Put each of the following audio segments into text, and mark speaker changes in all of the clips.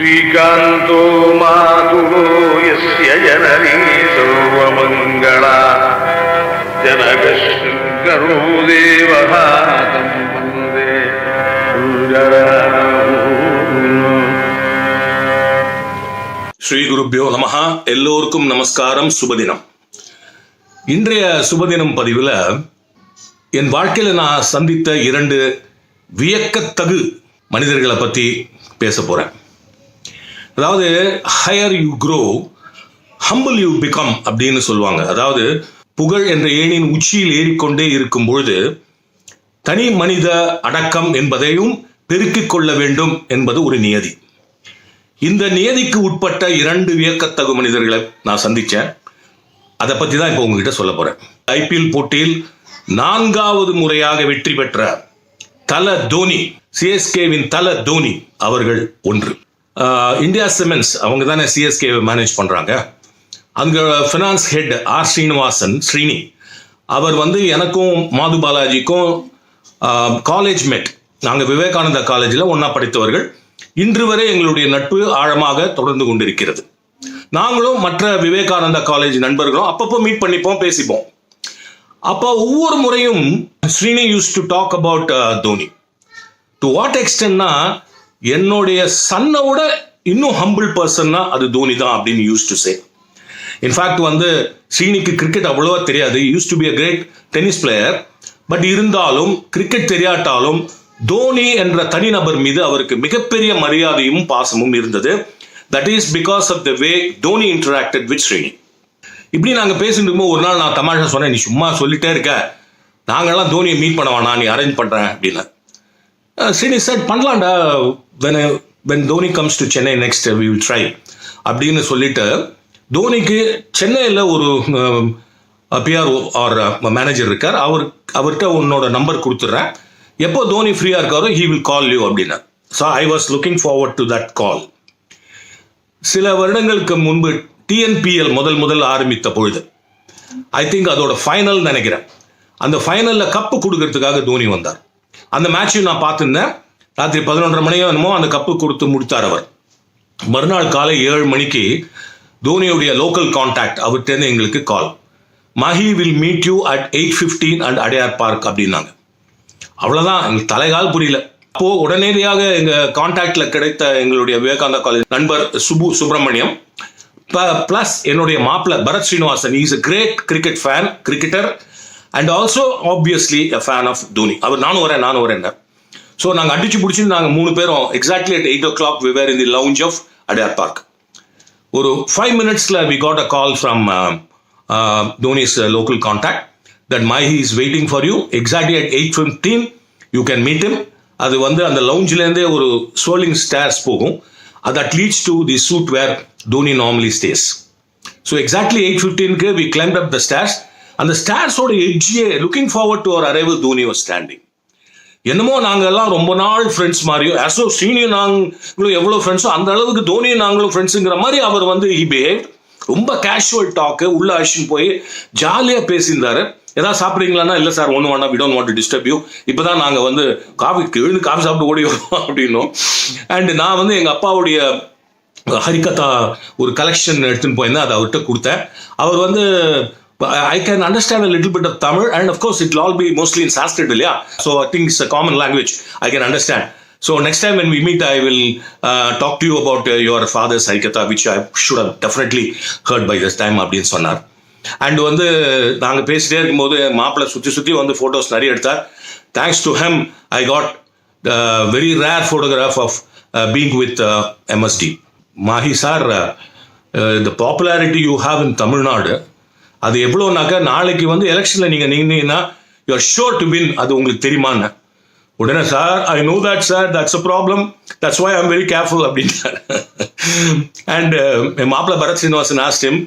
Speaker 1: श्रीकान्तो मातुलो यस्य जननी सर्वमङ्गला जनकशङ्करो देवः तं वन्दे
Speaker 2: ஸ்ரீ குருப்பியோ நமஹா எல்லோருக்கும் நமஸ்காரம் சுபதினம் இன்றைய சுபதினம் பதிவில் என் வாழ்க்கையில் நான் சந்தித்த இரண்டு வியக்கத்தகு மனிதர்களை பற்றி பேச போகிறேன் அதாவது higher you grow humble you become அப்படின்னு சொல்லுவாங்க. அதாவது புகழ் என்ற ஏணியின் உச்சியில் ஏறிக்கொண்டே இருக்கும் பொழுது தனி மனித அடக்கம் என்பதையும் பெருக்கிக் கொள்ள வேண்டும் என்பது ஒரு நியதி. இந்த நியதிக்கு உட்பட்ட இரண்டு வியக்கத்தகு மனிதர்களை நான் சந்தித்தேன் அதை பற்றி தான் இப்போ உங்ககிட்ட சொல்ல போகிறேன் ஐபிஎல் போட்டியில் நான்காவது முறையாக வெற்றி பெற்ற தல தோனி சிஎஸ்கேவின் தல தோனி அவர்கள் ஒன்று. இந்தியா சிமெண்ட்ஸ் அவங்க தானே சிஎஸ்கே மேனேஜ் பண்ணுறாங்க அங்கே finance head R Srinivasan Srini அவர் வந்து எனக்கும் மாது பாலாஜிக்கும் காலேஜ் மெட் நாங்கள் விவேகானந்தா காலேஜில் ஒன்றா படித்தவர்கள். இன்று வரை எங்களுடைய நட்பு ஆழமாக தொடர்ந்து கொண்டிருக்கிறது. நாங்களும் மற்ற விவேகானந்தா காலேஜ் நண்பர்களும் அப்பப்போ மீட் பண்ணிப்போம் பேசிப்போம். அப்போ ஒவ்வொரு முறையும் Srini used to talk about Dhoni. To what எக்ஸ்டென்ட்னா என்னுடைய சன்னை விட இன்னும் ஹம்பிள் பர்சன்னா அது தோனி தான் அப்படின்னு யூஸ் டு சே இன்ஃபேக்ட் வந்து ஸ்ரீனிக்கு கிரிக்கெட் அவ்வளோவா தெரியாது. Used to be a great tennis player but இருந்தாலும் கிரிக்கெட் தெரியாட்டாலும் தோனி என்ற தனிநபர் மீது அவருக்கு மிகப்பெரிய மரியாதையும் பாசமும் இருந்தது. That is because of the way Dhoni interacted with Srini இப்படி நாங்கள் பேசிட்டு இருக்கும்போது ஒரு நாள் நான் தமாஷா சொன்னேன் நீ சும்மா சொல்லிட்டே இருக்க. நாங்கள்லாம் தோனியை மீட் பண்ண வேணாம் நீ அரேஞ்ச் பண்ணுறேன் அப்படின்னு. Srini sir பண்ணலாம்டா. When when Dhoni comes to Chennai next we will try அப்படின்னு சொல்லிட்டு தோனிக்கு சென்னையில் ஒரு பிஆர் ஆர் மேனேஜர் இருக்கார். அவர் அவர்கிட்ட உன்னோட நம்பர் கொடுத்துட்றேன் எப்போ தோனி ஃப்ரீயாக இருக்காரோ ஹீ வில் கால் யூ அப்படின்னு. So I was looking forward to that call சில வருடங்களுக்கு முன்பு டிஎன்பிஎல் முதல் முதல் ஆரம்பித்த பொழுது ஐ திங்க் அதோட ஃபைனல் நினைக்கிறேன். அந்த ஃபைனலில் கப்பு கொடுக்கறதுக்காக தோனி வந்தார். அந்த மேட்சையும் நான் பார்த்துருந்தேன். ராத்திரி பதினொன்றரை மணியோ என்னமோ அந்த கப்பு கொடுத்து முடித்தார் அவர். மறுநாள் காலை ஏழு மணிக்கு தோனியுடைய லோக்கல் கான்டாக்ட் அவர்கிட்டேருந்து எங்களுக்கு call Mahi will meet you at eight fifteen and Adyar Park அப்படின்னாங்க. அவ்வளோதான் எங்களுக்கு தலைகால் புரியல. அப்போ உடனடியாக எங்கள் கான்டாக்டில் கிடைத்த எங்களுடைய விவேகானந்தா காலேஜ் நண்பர் சுபு சுப்பிரமணியம் ப்ளஸ் என்னுடைய மாப்பிள்ள Bharat Srinivasan is a great cricket fan cricketer and also obviously a fan of Dhoni. அவர் நானும் வரேன் நானும் வரேன் ஸோ நாங்கள் அடிச்சு பிடிச்சி நாங்கள் மூணு பேரும் exactly at eight o'clock we were in the lounge of Adyar Park ஒரு ஃபைவ் மினிட்ஸில் we got a call from Dhoni's local contact that my he is waiting for you exactly at eight fifteen you can meet him அது வந்து அந்த லவுஞ்சிலேருந்தே ஒரு ஸ்ரோலிங் stairs போகும். அது at leads to the suite where Dhoni normally stays so exactly eight ஃபிஃப்டீனுக்கு we climbed up the stairs அந்த ஸ்டேர்ஸோட எட்ஜியே looking forward to our arrival Dhoni was standing என்னமோ நாங்க எல்லாம் ரொம்ப நாள் ஃப்ரெண்ட்ஸ் மாதிரியும் அசோ சீனியர் நாங்களும் எவ்வளோ ஃப்ரெண்ட்ஸோ அந்த அளவுக்கு தோனியும் நாங்களும் ஃப்ரெண்ட்ஸுங்கிற மாதிரி அவர் வந்து ஹி பிஹேவ் ரொம்ப கேஷுவல் டாக்கு உள்ள அழிச்சுன்னு போய் ஜாலியாக பேசியிருந்தாரு. ஏதாவது சாப்பிட்றீங்களான்னா இல்லை சார் ஒன்று வேணா we don't want to disturb you இப்போ தான் நாங்கள் வந்து காஃபி எழுந்து காஃபி சாப்பிட்டு ஓடி வரோம் அப்படின்னோம். அண்ட் நான் வந்து எங்கள் அப்பாவுடைய ஹரிகதா ஒரு கலெக்ஷன் எடுத்துன்னு போயிருந்தேன் அதை அவர்கிட்ட கொடுத்தேன். அவர் வந்து I can understand little bit of Tamil and of course it all be mostly in Sanskrit இல்லையா so I think it's a common language I can understand so next time when we meet I will talk to you about your father's Harikatha which I should definitely heard by this time அப்படின்னு சொன்னார். And வந்து நாங்கள் பேசிட்டே இருக்கும்போது மாப்பிள்ளை சுற்றி சுற்றி வந்து ஃபோட்டோஸ் நிறைய எடுத்தார். Thanks to him I got very rare photograph of being with MSD Mahi sir the popularity you have in Tamil Nadu அது எவ்வளோனாக்கா நாளைக்கு வந்து எலெக்ஷனில் நீங்கள் நின்னீங்கன்னா you are sure to win அது உங்களுக்கு தெரியுமான்னு. உடனே sir I know that sir that's a problem that's why I'm very careful அப்படின்ட்டார். அண்ட் என் மாப்பிள்ள பரத் ஸ்ரீனிவாசன் ஆஸ்டிம்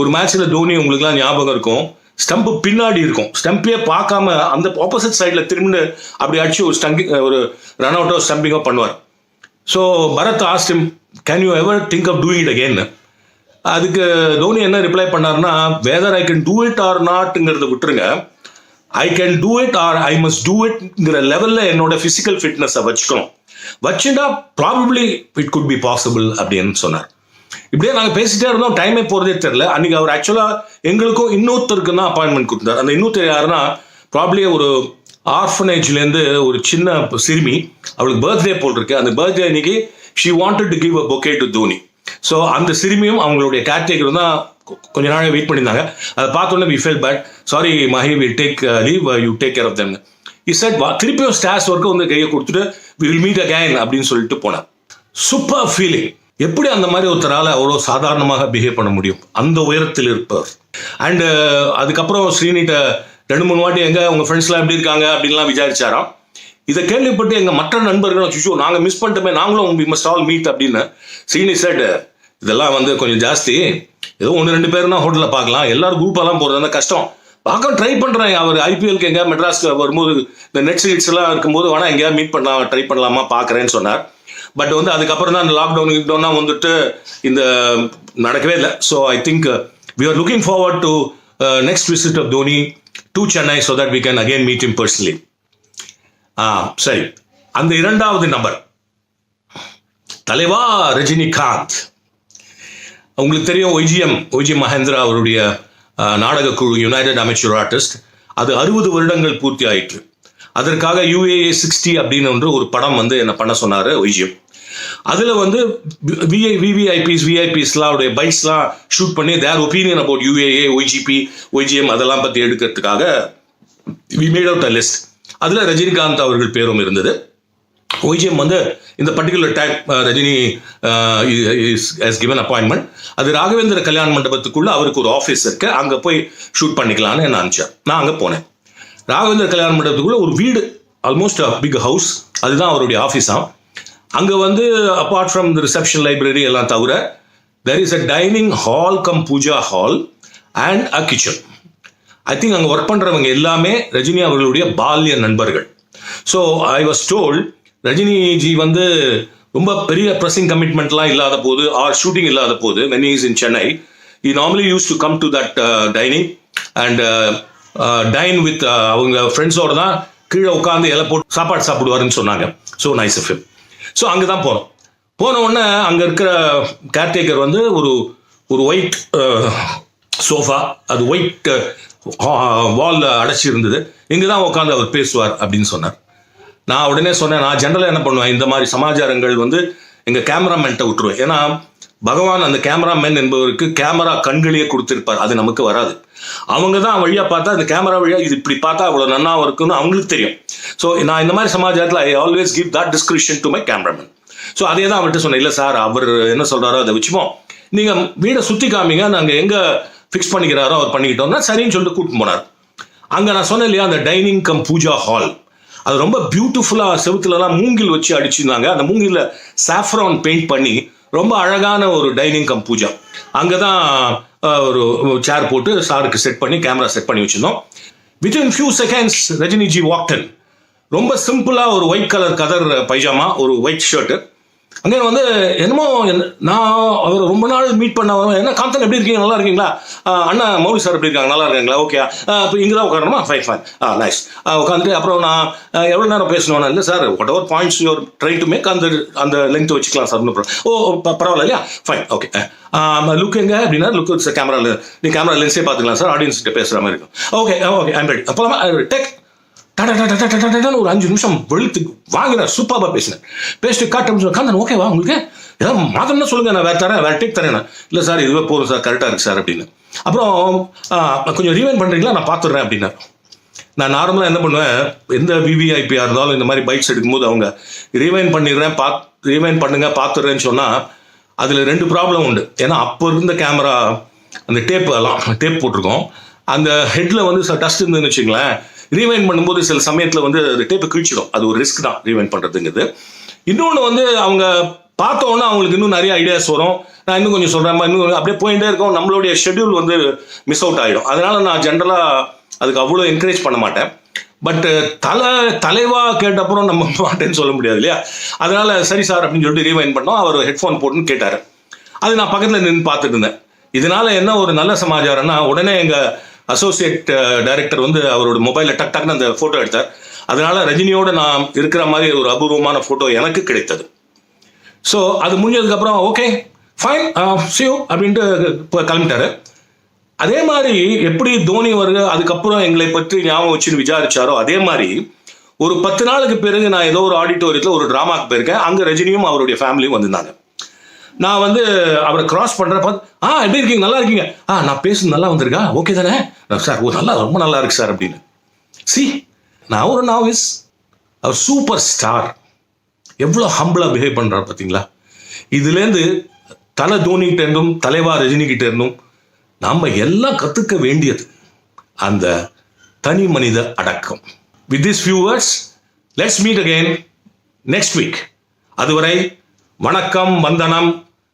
Speaker 2: ஒரு மேட்ச்சில் தோனி உங்களுக்குலாம் ஞாபகம் இருக்கும்? ஸ்டம்ப் பின்னாடி இருக்கும். ஸ்டம்பையே பார்க்காம அந்த ஆப்போசிட் சைடில் திரும்பி அப்படி அடிச்சு ஒரு ஸ்டம்பிங் ஒரு ரன் அவுட்டோ ஸ்டம்பிங்கோ பண்ணுவார். So Bharat asked him can you ever think of doing it அகேன்னு அதுக்கு தோனி என்ன ரிப்ளை பண்ணாருன்னா whether I can do it or நாட்ங்கிறத விட்டுருங்க. I can do it or I must do இட்ங்கிற லெவலில் என்னோட ஃபிசிக்கல் ஃபிட்னஸை வச்சுக்கணும். வச்சுட்டா probably it could be possible அப்படின்னு சொன்னார். இப்படியே நாங்கள் பேசிட்டே இருந்தோம். டைமே போகிறதே தெரில அன்னைக்கு அவர் ஆக்சுவலாக எங்களுக்கும் இன்னொருத்தருக்கு தான் அப்பாயின்மெண்ட் கொடுத்தார். அந்த இன்னொருத்தர் யாருன்னா ப்ராப்ளி ஒரு ஆர்ஃபனேஜ்லேருந்து ஒரு சின்ன சிறுமி. அவளுக்கு பர்த்டே போட்டிருக்கு அந்த பர்த்டே அன்னைக்கு she wanted to give a bouquet to Dhoni so அந்த சிறுமியும் அவங்களுடைய கேர்டேக்கர் தான் கொஞ்ச நாள் வெயிட் பண்ணியிருந்தாங்க. அதை பார்த்தோன்னே we fell but sorry Mahi we take leave you take care of them Z திருப்பியும் ஸ்டாஸ் ஒர்க்கு வந்து கையை கொடுத்துட்டு வில் மீட் அகைன் அப்படின்னு சொல்லிட்டு போனேன் சூப்பர் ஃபீலிங் எப்படி அந்த மாதிரி ஒருத்தரால் அவ்வளோ சாதாரணமாக பிஹேவ் பண்ண முடியும்? அந்த உயரத்தில் இருப்பவர். அண்டு uh, அதுக்கப்புறம் ஸ்ரீனிட்ட ரெண்டு மூணு வாட்டி எங்கே உங்கள் ஃப்ரெண்ட்ஸ்லாம் எப்படி இருக்காங்க? அப்படின்லாம் விசாரிச்சாராம். இதை கேள்விப்பட்டு எங்க மற்ற நண்பர்களும் சுஷோ நாங்க மிஸ் பண்ணிட்டோமே நாங்களும் வி மஸ்ட் ஆல் மீட் அப்படின்னு சீனி செட் இதெல்லாம் வந்து கொஞ்சம் ஜாஸ்தி. ஏதோ ஒன்று ரெண்டு பேர் ஹோட்டலில் பார்க்கலாம். எல்லாரும் குரூப்பெல்லாம் போகிறது அந்த கஷ்டம். பார்க்க ட்ரை பண்ணுறேன் அவர் ஐபிஎல்க்கு எங்கேயா மெட்ராஸ்க்கு வரும்போது இந்த நெட் சீட்ஸ்லாம் இருக்கும்போது வேணால் எங்கேயா மீட் பண்ணலாம் ட்ரை பண்ணலாமா பார்க்குறேன்னு சொன்னார். பட் வந்து அதுக்கப்புறம் தான் இந்த லாக்டவுன் கிக்டவுன்னா வந்துட்டு இந்த நடக்கவே இல்லை. So I think we are looking forward to next visit of Dhoni to Chennai so that we can again meet him personally ஆ சரி. அந்த இரண்டாவது நபர். தலைவா ரஜினிகாந்த். உங்களுக்கு தெரியும் ஒய்ஜிஎம் ஒய்ஜி மகேந்திரா அவருடைய அஹ், நாடக குழு யுனைடெட் அமைச்சர் ஆர்டிஸ்ட் அது அறுபது வருடங்கள் பூர்த்தி ஆயிற்று. அதற்காக யூஏஏ சிக்ஸ்டி அப்படின்னு ஒன்று ஒரு படம் வந்து என்ன பண்ண சொன்னார் ஒய்ஜிஎம். அதில் வந்து விஐ விவிஐபிஸ் விஐபிஸ்லாம் அவருடைய பைக்ஸ்லாம் ஷூட் பண்ணி their opinion about யூஏஏ Y G P Y G M அதெல்லாம் பற்றி எடுக்கிறதுக்காக we made out a list அதில் ரஜினிகாந்த் அவர்கள் பேரும் இருந்தது. ஒய்ஜிஎம் வந்து இந்த particular take Rajini has given appointment அது ராகவேந்திர கல்யாண மண்டபத்துக்குள்ள அவருக்கு ஒரு ஆஃபீஸ் இருக்கு. அங்கே போய் ஷூட் பண்ணிக்கலான்னு என்ன நினச்சேன் நான் அங்கே போனேன். ராகவேந்திர கல்யாண மண்டபத்துக்குள்ள ஒரு வீடு ஆல்மோஸ்ட் பிக் ஹவுஸ் அதுதான் அவருடைய ஆஃபீஸாம் அங்கே வந்து apart from the reception library எல்லாம் தவிர there is a dining hall cum puja hall and a kitchen I think அங்கே ஒர்க் பண்ணுறவங்க எல்லாமே ரஜினி அவர்களுடைய பால்ய நண்பர்கள். So I was told Rajini ji வந்து ரொம்ப பெரிய ப்ரெஸ்ஸிங் கமிட்மெண்ட்லாம் இல்லாத போது ஆர் ஷூட்டிங் இல்லாத போது when is in Chennai he normally use to come to that dining and dine with அவங்க ஃப்ரெண்ட்ஸோட தான் கீழே உட்காந்து இலை போட்டு சாப்பாடு சாப்பிடுவாருன்னு சொன்னாங்க. ஸோ நைஸ் எஃப் ஸோ அங்கே தான் போனோம். போன உடனே அங்கே இருக்கிற கேர்டேக்கர் வந்து ஒரு ஒரு ஒயிட் சோஃபா uh, அது ஒயிட் வாலில் அடைச்சி இருந்தது. இங்கே தான் உட்காந்து அவர் பேசுவார் அப்படின்னு சொன்னார். நான் உடனே சொன்னேன் நான் ஜென்ரலாக என்ன பண்ணுவேன்? இந்த மாதிரி சமாச்சாரங்கள் வந்து எங்கள் கேமராமேன்ட்ட விட்டுருவேன். ஏன்னா பகவான் அந்த கேமராமேன் என்பவருக்கு கேமரா கண்களையே கொடுத்துருப்பார். அது நமக்கு வராது. அவங்க தான் வழியாக பார்த்தா அந்த கேமரா வழியாக இது இப்படி பார்த்தா அவ்வளோ நன்னா இருக்குன்னு அவங்களுக்கு தெரியும். ஸோ நான் இந்த மாதிரி சமாச்சாரத்தில் I always give that description to my cameraman so அதே தான் அவர்கிட்ட சொன்னேன். இல்லை சார் அவர் என்ன சொல்கிறாரோ அதை வச்சுப்போம். நீங்கள் வீடை சுற்றி காமிங்க நாங்கள் எங்கே ஃபிக்ஸ் பண்ணிக்கிறாரோ அவர் பண்ணிக்கிட்டோம்னா சரின்னு சொல்லிட்டு கூட்டிட்டு போனார். அங்கே நான் சொன்னேன் இல்லையா அந்த டைனிங் கம் பூஜா ஹால் அது ரொம்ப பியூட்டிஃபுல்லாக செவுத்துலலாம் மூங்கில் வச்சு அடிச்சிருந்தாங்க. அந்த மூங்கில் சாஃப்ரான் பெயிண்ட் பண்ணி ரொம்ப அழகான ஒரு டைனிங் கம் பூஜா அங்கே தான் ஒரு சேர் போட்டு சாருக்கு செட் பண்ணி கேமரா செட் பண்ணி வச்சிருந்தோம். Within few seconds Rajini ji walked in ரொம்ப சிம்பிளாக ஒரு ஒயிட் கலர் கதர் பைஜாமா ஒரு ஒயிட் ஷர்ட்டு அங்கே வந்து என்னமோ என்ன- நான் அவர் ரொம்ப நாள் மீட் பண்ண என்ன காந்தன் எப்படி இருக்கீங்க? நல்லா இருக்கீங்களா? அண்ணா மௌலி சார் எப்படி இருக்காங்க? நல்லா இருக்காங்களா? ஓகே இப்போ இங்கே தான் உட்காரணுமா? ஃபைன் ஃபைன் ஆ நைஸ் உட்காந்துட்டு அப்புறம் நான் எவ்வளோ நேரம் பேசணும்னா இல்லை sir whatever points you're try to make அந்த அந்த லென்த் வச்சுக்கலாம் சார் ஒன்றும் ஓ பரவாயில்ல இல்லையா? ஃபைன் ஓகே லுக் எங்க? அப்படின்னா லுக் கேமரா நீ கேமரா லென்ஸே பார்த்துக்கலாம் சார் ஆடியன்ஸ்கிட்ட பேசுகிற மாதிரி இருக்கும். ஓகே ஓகே ஐம் ரெடி அப்போலாமா டெக் டடன்னு ஒரு அஞ்சு நிமிஷம் வெளுத்து வாங்கினார் சூப்பராக பேசினேன் பேசிட்டு காட்டம் காந்தன் ஓகேவா உங்களுக்கு ஏதாவது மாதம்னா சொல்லுங்க நான் வேற தரேன் வேற டேக் தரேன் இல்லை சார் இதுவே போதும் சார் கரெக்டாக இருக்கு சார் அப்படின்னு அப்புறம் கொஞ்சம் ரீவைன் பண்ணுறீங்களா நான் பார்த்துடுறேன் அப்படின்னா நான் நார்மலாக என்ன பண்ணுவேன் எந்த விவிஐபியாக இருந்தாலும் இந்த மாதிரி பைக்ஸ் எடுக்கும்போது அவங்க ரீவைன் பண்ணிடுறேன் பாத் ரீவைன் பண்ணுங்க பார்த்துடுறேன்னு சொன்னால் அதில் ரெண்டு ப்ராப்ளம் உண்டு ஏன்னா அப்போ இருந்த கேமரா அந்த டேப் எல்லாம் டேப் போட்டிருக்கோம் அந்த ஹெட்டில் வந்து சார் டஸ்ட் இருந்ததுன்னு வச்சுங்களேன் ரீவைன் பண்ணும்போது சில சமயத்தில் வந்து அது டேப்பை கிழிச்சிடும். அது ஒரு ரிஸ்க் தான் ரீவைன் பண்ணுறதுங்கிறது இன்னொன்று வந்து அவங்க பார்த்தோன்னா அவங்களுக்கு இன்னும் நிறைய ஐடியாஸ் வரும். நான் இன்னும் கொஞ்சம் சொல்கிறேன் இன்னும் அப்படியே போயிட்டே இருக்கோம். நம்மளுடைய ஷெட்யூல் வந்து மிஸ் அவுட் ஆகிடும் அதனால நான் ஜென்ரலாக அதுக்கு அவ்வளோ என்கரேஜ் பண்ண மாட்டேன். பட்டு தலை தலைவா கேட்டப்புறம் நம்ம மாட்டேன்னு சொல்ல முடியாது இல்லையா? அதனால சரி சார் அப்படின்னு சொல்லிட்டு ரீவைன் பண்ணோம். அவர் ஹெட்ஃபோன் போட்டுன்னு கேட்டார். அது நான் பக்கத்தில் நின்று பார்த்துட்டு இருந்தேன். இதனால என்ன ஒரு நல்ல சமாச்சாரம்னா உடனே எங்கள் அசோசியேட் டைரக்டர் uh, வந்து அவரோட மொபைலில் டக் டக்னு அந்த ஃபோட்டோ எடுத்தார். அதனால ரஜினியோட நான் இருக்கிற மாதிரி ஒரு அபூர்வமான ஃபோட்டோ எனக்கு கிடைத்தது. ஸோ அது முடிஞ்சதுக்கப்புறம் ஓகே ஃபைன் சியூ uh, அப்படின்ட்டு இப்போ கிளம்பிட்டாரு. அதே மாதிரி எப்படி தோனி வருக அதுக்கப்புறம் எங்களை பற்றி ஞாபகம் வச்சுன்னு விசாரிச்சாரோ அதே மாதிரி ஒரு பத்து நாளுக்கு பிறகு நான் ஏதோ ஒரு ஆடிட்டோரியத்தில் ஒரு ட்ராமாக்கு போயிருக்கேன். அங்கே ரஜினியும் அவருடைய ஃபேமிலியும் வந்திருந்தாங்க. நான் வந்து அவரை கிராஸ் பண்ணுறப்ப ஆ எப்படி இருக்கீங்க? நல்லா இருக்கீங்க. ஆ நான் பேசுறது நல்லா வந்திருக்கா? ஓகே தானே? சார் ஓ நல்லா ரொம்ப நல்லா இருக்கு சார் அப்படின்னு. சி நான் ஒரு நாவிஸ் அவர் சூப்பர் ஸ்டார் எவ்வளோ ஹம்பிளாக பிஹேவ் பண்ணுறாரு பார்த்தீங்களா? இதுலேருந்து தலை தோனிகிட்ட இருந்தும் தலைவா ரஜினிகிட்ட இருந்தும் நம்ம எல்லாம் கற்றுக்க வேண்டியது அந்த தனி மனித அடக்கம். With this viewers let's meet again next week அதுவரை வணக்கம் வந்தனம்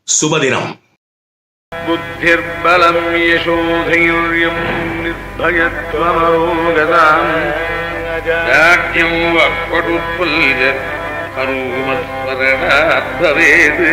Speaker 2: சுபதினம்.
Speaker 1: புத்திர்பலம் யசோதையுள்யம் நிர்பயத்வமரோகதாம் ராட்யம் வக்வடுற்பல்ய அரூமஸ்மரணாத் பவேது